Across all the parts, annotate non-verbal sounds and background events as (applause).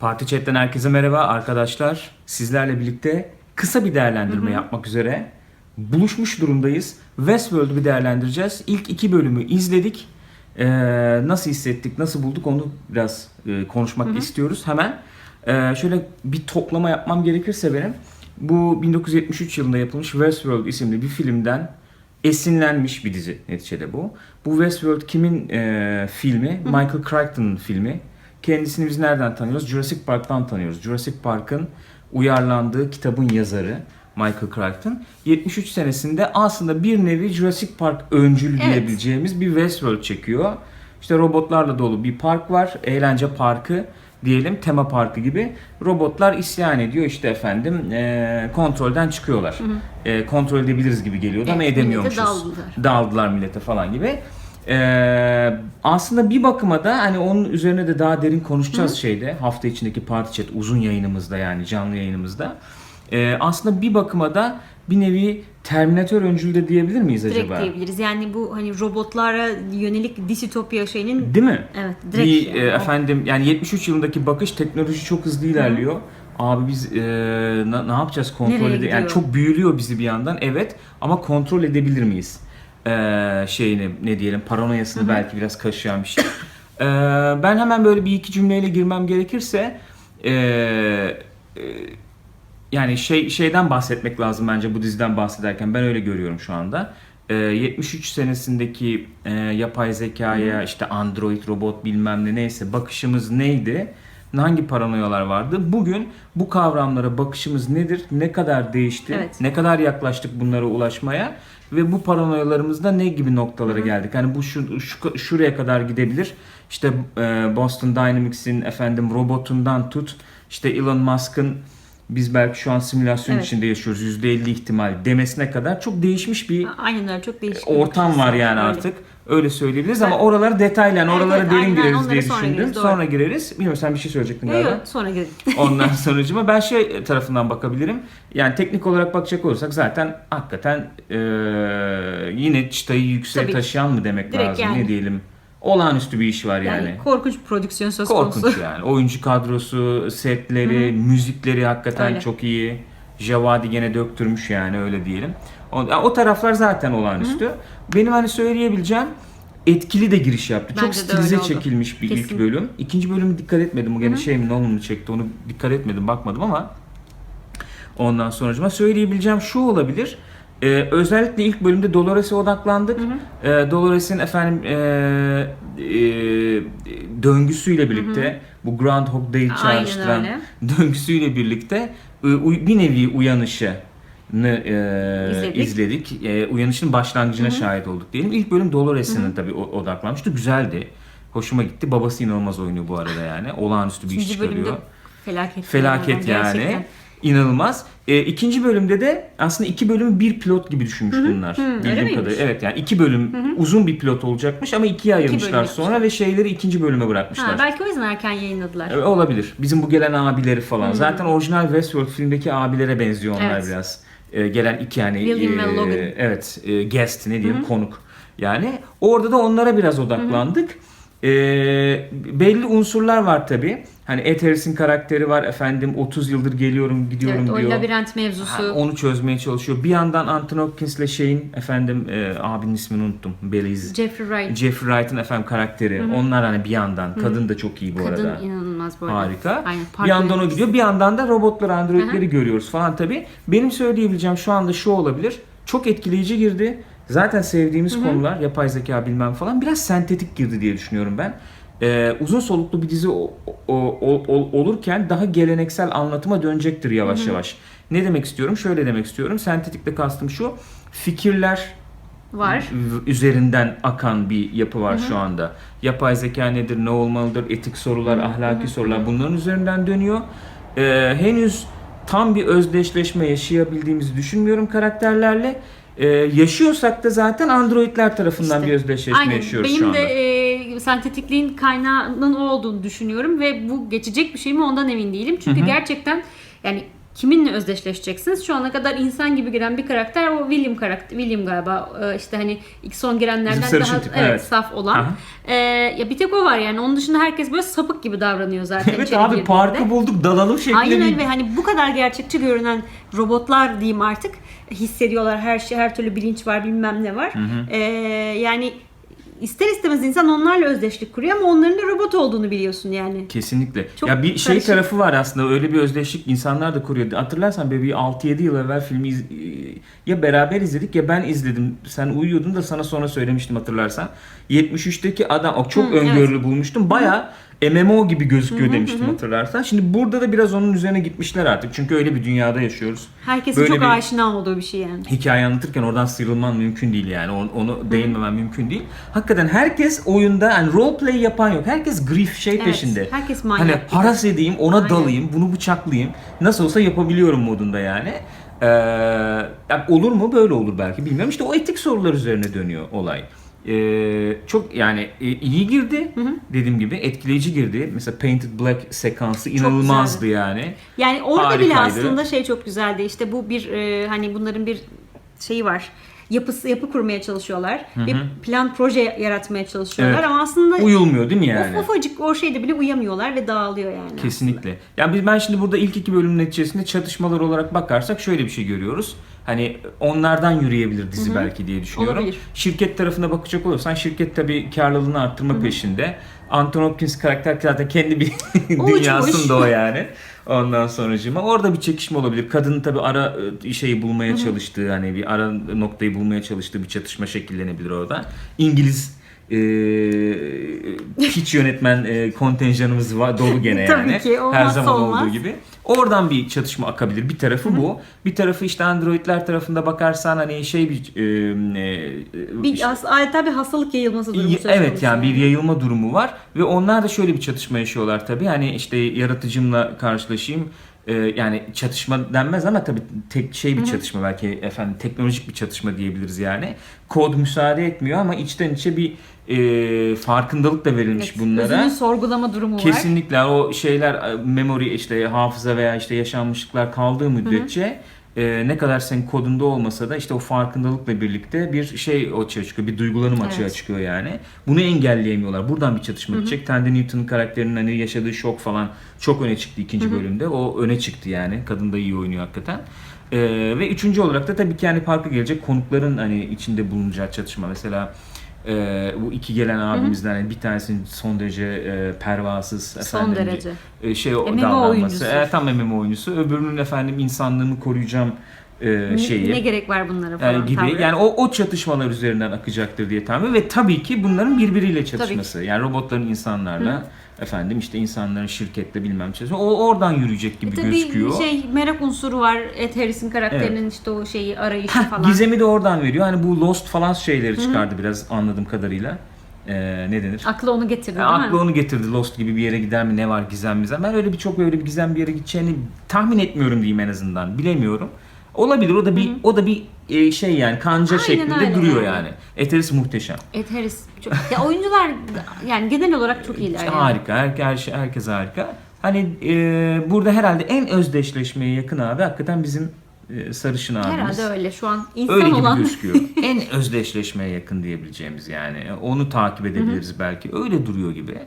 Parti Chat'ten herkese merhaba arkadaşlar. Sizlerle birlikte kısa bir değerlendirme yapmak üzere buluşmuş durumdayız. Westworld'u bir değerlendireceğiz. İlk iki bölümü izledik. Ee, nasıl hissettik, nasıl bulduk onu biraz e, konuşmak istiyoruz hemen. Ee, şöyle bir toplama yapmam gerekirse benim. Bu 1973 yılında yapılmış Westworld isimli bir filmden esinlenmiş bir dizi neticede bu. Bu Westworld kimin e, filmi? Michael Crichton'ın filmi. Kendisini biz nereden tanıyoruz? Jurassic Park'tan tanıyoruz. Jurassic Park'ın uyarlandığı kitabın yazarı Michael Crichton. 73 senesinde aslında bir nevi Jurassic Park öncülü Evet. diyebileceğimiz bir Westworld çekiyor. İşte robotlarla dolu bir park var. Eğlence parkı diyelim tema parkı gibi. Robotlar isyan ediyor işte efendim e, kontrolden çıkıyorlar. E, kontrol edebiliriz gibi geliyordu ama Evet, edemiyormuşuz. millete daldılar. Daldılar millete falan gibi. Ee, aslında bir bakıma da hani onun üzerine de daha derin konuşacağız şeyde hafta içindeki parti chat uzun yayınımızda yani canlı yayınımızda. Ee, aslında bir bakıma da bir nevi Terminator öncülü de diyebilir miyiz Direkt acaba? diyebiliriz. Yani bu hani robotlara yönelik distopya şeyinin Değil mi? evet direkt Bir e, efendim yani 73 yılındaki bakış teknoloji çok hızlı ilerliyor. Abi biz e, na- ne yapacağız kontrol ede- yani çok büyülüyor bizi bir yandan evet ama kontrol edebilir miyiz? E, şeyini ne diyelim paranoyasını belki biraz kaşıyan bir şey. E, ben hemen böyle bir iki cümleyle girmem gerekirse e, e, yani şey şeyden bahsetmek lazım bence bu diziden bahsederken ben öyle görüyorum şu anda. Ee, 73 senesindeki e, yapay zekaya işte android robot bilmem ne neyse bakışımız neydi? Hangi paranoyalar vardı? Bugün bu kavramlara bakışımız nedir? Ne kadar değişti? Evet. Ne kadar yaklaştık bunlara ulaşmaya? Ve bu paranoyalarımızda ne gibi noktalara geldik? Hani bu şu, şu- şuraya kadar gidebilir. İşte e, Boston Dynamics'in efendim robotundan tut işte Elon Musk'ın biz belki şu an simülasyon Evet. içinde yaşıyoruz %50 ihtimal demesine kadar çok değişmiş bir Aynen öyle çok değişik. ortam var yani Öyle. artık. Öyle söyleyebiliriz ama oraları detaylı yani Evet, oralara evet, derin aynen, gireriz onlara diye sonra düşündüm. gireriz, doğru. Sonra gireriz. Bilmiyorum sen bir şey söyleyecektin Yok galiba. yok sonra gidelim. (laughs) Ondan sonucuma ben şey tarafından bakabilirim. Yani teknik olarak bakacak olursak zaten hakikaten eee, yine çıtayı yükseğe Tabii. taşıyan mı demek Direkt lazım yani. ne diyelim. Olağanüstü bir iş var Yani, yani. korkunç prodüksiyon söz Korkunç konusu. yani. Oyuncu kadrosu, setleri, müzikleri hakikaten Öyle. çok iyi. Javadi gene döktürmüş yani öyle diyelim. O, taraflar zaten olağanüstü. Benim hani söyleyebileceğim etkili de giriş yaptı. çok Bence de stilize çekilmiş bir ilk Kesin. bölüm. İkinci bölümü dikkat etmedim. Bu gene şey mi Nolan mı çekti onu dikkat etmedim bakmadım ama ondan sonucuma söyleyebileceğim şu olabilir. Ee, özellikle ilk bölümde Dolores'e odaklandık. Ee, Dolores'in efendim e, e, döngüsüyle birlikte bu Groundhog Day çağrıştıran (laughs) döngüsüyle birlikte e, bir nevi uyanışını e, İzledik. izledik. E, uyanışın başlangıcına şahit olduk diyelim. İlk bölüm Dolores'ine tabii odaklanmıştı. Güzeldi. Hoşuma gitti. Babası inanılmaz oynuyor bu arada yani. Olağanüstü bir iş İkinci çıkarıyor. bölümde felaket. Felaket yani. Gerçekten. İnanılmaz. E, ikinci bölümde de aslında iki bölümü bir pilot gibi düşünmüş bunlar. Hı, öyle Bildiğim kadarıyla. Evet yani iki bölüm uzun bir pilot olacakmış ama ikiye ayırmışlar bölüm sonra ve şeyleri ikinci bölüme bırakmışlar. Ha, belki o yüzden erken yayınladılar. E, Olabilir. Bizim bu gelen abileri falan. Zaten orijinal Westworld filmdeki abilere benziyor onlar Evet. biraz. E, gelen iki yani William e, Logan. evet e, guest ne diyelim konuk. Yani orada da onlara biraz odaklandık. E, belli unsurlar var tabi. Hani Ed Harris'in karakteri var efendim 30 yıldır geliyorum gidiyorum Evet, o diyor. labirent mevzusu. Ha, onu çözmeye çalışıyor. Bir yandan Anthony Hopkins'le şeyin efendim e, abinin ismini unuttum. Belize. Jeffrey Wright. Jeffrey Wright'ın efendim karakteri. Onlar hani bir yandan. Kadın da çok iyi bu Kadın arada. inanılmaz bu arada. Harika. Aynen, bir yandan o gidiyor. Bir yandan da robotları, androidleri görüyoruz falan tabii. Benim söyleyebileceğim şu anda şu olabilir. Çok etkileyici girdi. Zaten sevdiğimiz konular, yapay zeka bilmem falan biraz sentetik girdi diye düşünüyorum ben. Ee, uzun soluklu bir dizi o- o- o- ol- olurken daha geleneksel anlatıma dönecektir yavaş yavaş. Ne demek istiyorum? Şöyle demek istiyorum. Sentetikte kastım şu. Fikirler Var. üzerinden akan bir yapı var şu anda. Yapay zeka nedir, ne olmalıdır, etik sorular, ahlaki sorular bunların üzerinden dönüyor. Ee, henüz tam bir özdeşleşme yaşayabildiğimizi düşünmüyorum karakterlerle. Ee, yaşıyorsak da zaten androidler tarafından İşte. bir özdeşleşme Aynen. yaşıyoruz Benim şu anda. de e, sentetikliğin kaynağının o olduğunu düşünüyorum ve bu geçecek bir şey mi ondan emin değilim. Çünkü gerçekten yani kiminle özdeşleşeceksiniz? Şu ana kadar insan gibi giren bir karakter o William karakter. William galiba Ee, işte hani ilk son girenlerden daha tip, evet, evet. saf olan. Aha. Ee, ya bir tek o var yani. Onun dışında herkes böyle sapık gibi davranıyor zaten. Evet abi girdiğinde. parkı bulduk dalalım şeklinde Aynen öyle ve hani bu kadar gerçekçi görünen robotlar diyeyim artık hissediyorlar her şey her türlü bilinç var bilmem ne var. Ee, yani ister istemez insan onlarla özdeşlik kuruyor ama onların da robot olduğunu biliyorsun yani. Kesinlikle. Çok ya bir şey karışık. tarafı var aslında öyle bir özdeşlik insanlar da kuruyor. Hatırlarsan bir 6-7 yıl evvel filmi iz- ya beraber izledik ya ben izledim. Sen uyuyordun da sana sonra söylemiştim hatırlarsan. 73'teki adam o çok Hı, öngörülü bulmuştum. Baya MMO gibi gözüküyor demiştim hatırlarsan. Şimdi burada da biraz onun üzerine gitmişler artık. Çünkü öyle bir dünyada yaşıyoruz. Herkesin Böyle çok aşina olduğu bir şey yani. hikaye anlatırken oradan sıyrılman mümkün değil yani. Onu, onu değinmemen mümkün değil. Hakikaten herkes oyunda yani role play yapan yok. Herkes grief şey Evet, peşinde. herkes manyak Hani haras edeyim, ona Aynen. dalayım, bunu bıçaklayayım. Nasıl olsa yapabiliyorum modunda yani. Ee, olur mu? Böyle olur belki bilmiyorum. İşte o etik sorular üzerine dönüyor olay. Ee, çok yani e, iyi girdi. Dediğim gibi etkileyici girdi. Mesela Painted Black sekansı inanılmazdı yani. Yani orada bile Harikaydı. aslında şey çok güzeldi. İşte bu bir e, hani bunların bir şeyi var. Yapısı yapı kurmaya çalışıyorlar. Bir plan proje yaratmaya çalışıyorlar Evet. ama aslında Uyulmuyor değil mi yani? Of, ufacık o şeyde bile uyamıyorlar ve dağılıyor yani. Kesinlikle. Yani biz ben şimdi burada ilk iki bölümün neticesinde çatışmalar olarak bakarsak şöyle bir şey görüyoruz. Hani onlardan yürüyebilir dizi belki diye düşünüyorum. Olabilir. Şirket tarafına bakacak olursan şirket tabii karlılığını arttırma peşinde. Anton Hopkins karakter zaten kendi bir (laughs) dünyasında o yani. Ondan sonracığıma orada bir çekişme olabilir. Kadının tabii ara e, şeyi bulmaya çalıştığı hani bir ara noktayı bulmaya çalıştığı bir çatışma şekillenebilir orada. İngiliz e, hiç yönetmen e, kontenjanımız var dolu gene (laughs) Tabii yani. ki, Her zaman olmaz. olduğu gibi. Oradan bir çatışma akabilir. Bir tarafı bu. Bir tarafı işte Androidler tarafında bakarsan hani şey bir e, e, Bir as- adeta bir hastalık yayılması durumu Evet yani bir yayılma durumu var ve onlar da şöyle bir çatışma yaşıyorlar tabii. Hani işte yaratıcımla karşılaşayım. E, yani çatışma denmez ama tabii tek şey bir çatışma belki efendim teknolojik bir çatışma diyebiliriz yani. Kod müsaade etmiyor ama içten içe bir e, farkındalık da verilmiş Evet, bunlara. Özünü sorgulama durumu var. Kesinlikle o şeyler e, memory işte hafıza veya işte yaşanmışlıklar kaldığı müddetçe e, ne kadar senin kodunda olmasa da işte o farkındalıkla birlikte bir şey açığa çıkıyor. Bir duygulanım açığa Evet. çıkıyor yani. Bunu engelleyemiyorlar. Buradan bir çatışma gidecek. Tandy Newton'un karakterinin hani yaşadığı şok falan çok öne çıktı ikinci bölümde. O öne çıktı yani. Kadın da iyi oynuyor hakikaten. E, ve üçüncü olarak da tabii ki yani parka gelecek konukların hani içinde bulunacağı çatışma. Mesela e, bu iki gelen abimizden hani bir tanesinin son derece e, pervasız Son efendim, derece. e, şey o MMO davranması. oyuncusu. E, tam MMO oyuncusu. Öbürünün efendim insanlığımı koruyacağım e, Ne- şeyi. Ne gerek var bunlara falan yani gibi tavrı. yani o o çatışmalar üzerinden akacaktır diye tahmin ve tabii ki bunların birbiriyle çatışması. Yani robotların insanlarla efendim işte insanların şirketle bilmem çatışması. O oradan yürüyecek gibi E tabii gözüküyor. şey merak unsuru var. Ed Harris'in karakterinin işte o şeyi arayışı Heh, falan. Gizemi de oradan veriyor. Hani bu Lost falan şeyleri çıkardı biraz anladığım kadarıyla. Ee, ne denir? Aklı onu getirdi Yani değil mi? aklı onu getirdi Lost gibi bir yere gider mi ne var gizem mizem. Ben öyle bir çok öyle bir gizem bir yere gideceğini tahmin etmiyorum diyeyim en azından. Bilemiyorum. Olabilir o da bir o da bir e, şey yani kanca Aynen şeklinde öyle duruyor yani. yani. Eteris muhteşem. Ed Harris çok ya oyuncular yani genel olarak çok iyiler yani. Harika. Her, her şey herkes harika. Hani e, burada herhalde en özdeşleşmeye yakın abi hakikaten bizim e, sarışın abimiz. Herhalde öyle şu an insan Öyle gibi olan gözüküyor. (laughs) en özdeşleşmeye yakın diyebileceğimiz yani. Onu takip edebiliriz belki. Öyle duruyor gibi.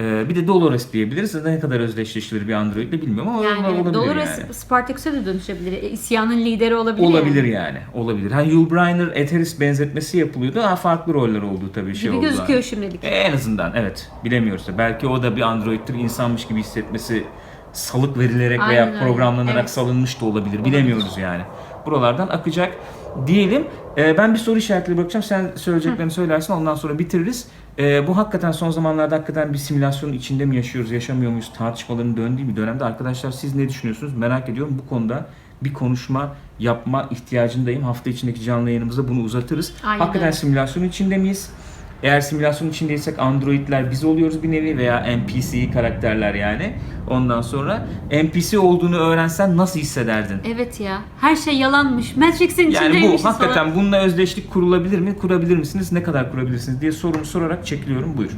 Ee, bir de Dolores diyebiliriz. Ne kadar özdeşleştirir bir Android'le bilmiyorum ama yani olabilir Dolores yani. Spartacus'a da dönüşebilir. E, İsyanın lideri olabilir. Olabilir yani. yani. Olabilir. Hani Yul Brynner Eteris benzetmesi yapılıyordu. Daha farklı roller oldu tabii şey Gibi oldu. gözüküyor şimdilik. E, en azından evet. Bilemiyoruz da. Belki o da bir Android'tir. insanmış gibi hissetmesi salık verilerek veya Aynen öyle. programlanarak Evet. salınmış da olabilir. Bilemiyoruz yani. Buralardan akacak diyelim. E, ben bir soru işaretleri bırakacağım. Sen söyleyeceklerini söylersin. Ondan sonra bitiririz. E, bu hakikaten son zamanlarda hakikaten bir simülasyonun içinde mi yaşıyoruz, yaşamıyor muyuz tartışmaların döndüğü bir dönemde. Arkadaşlar siz ne düşünüyorsunuz? Merak ediyorum. Bu konuda bir konuşma yapma ihtiyacındayım. Hafta içindeki canlı yayınımızda bunu uzatırız. Aynen hakikaten simülasyonun içinde miyiz? Eğer simülasyonun içindeysek androidler biz oluyoruz bir nevi veya NPC karakterler yani. Ondan sonra NPC olduğunu öğrensen nasıl hissederdin? Evet ya. Her şey yalanmış. Matrix'in Yani içindeymişiz bu hakikaten falan. bununla özdeşlik kurulabilir mi? Kurabilir misiniz? Ne kadar kurabilirsiniz diye sorumu sorarak çekiliyorum. Buyur.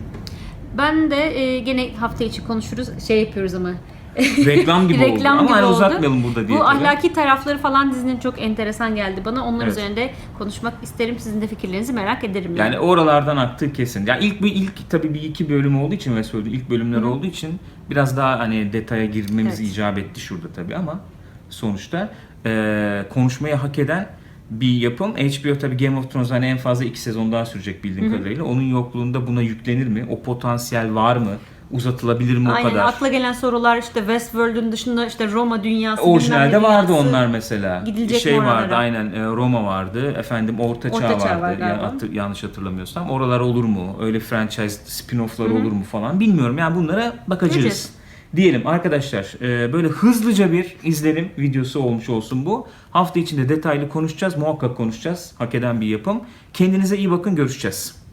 Ben de e, gene hafta içi konuşuruz. Şey yapıyoruz ama Reklam gibi (laughs) oldu. Reklam Ama gibi hani oldu. uzatmayalım burada diye. Bu ahlaki tarafları falan dizinin çok enteresan geldi bana. Onlar Evet. üzerinde konuşmak isterim. Sizin de fikirlerinizi merak ederim. Yani oralardan aktığı kesin. Yani ilk bir ilk tabii bir iki bölüm olduğu için Westworld'un ilk bölümler olduğu için biraz daha hani detaya girmemiz Evet. icap etti şurada tabii ama sonuçta eee konuşmayı hak eden bir yapım. HBO tabii Game of Thrones hani en fazla iki sezon daha sürecek bildiğim kadarıyla. Onun yokluğunda buna yüklenir mi? O potansiyel var mı? Uzatılabilir mi Aynen o kadar? akla gelen sorular işte Westworld'un dışında işte Roma dünyası. Orijinalde vardı dünyası. onlar mesela. Gidilecek şey oralara? vardı aynen e, Roma vardı. Efendim Orta Çağ Orta Çağ vardı. var hatır- yanlış hatırlamıyorsam. Oralar olur mu? Öyle franchise spin-off'lar olur mu falan bilmiyorum. Yani bunlara bakacağız. Göreceğiz. Diyelim arkadaşlar e, böyle hızlıca bir izlenim videosu olmuş olsun bu. Hafta içinde detaylı konuşacağız. Muhakkak konuşacağız. Hak eden bir yapım. Kendinize iyi bakın. Görüşeceğiz.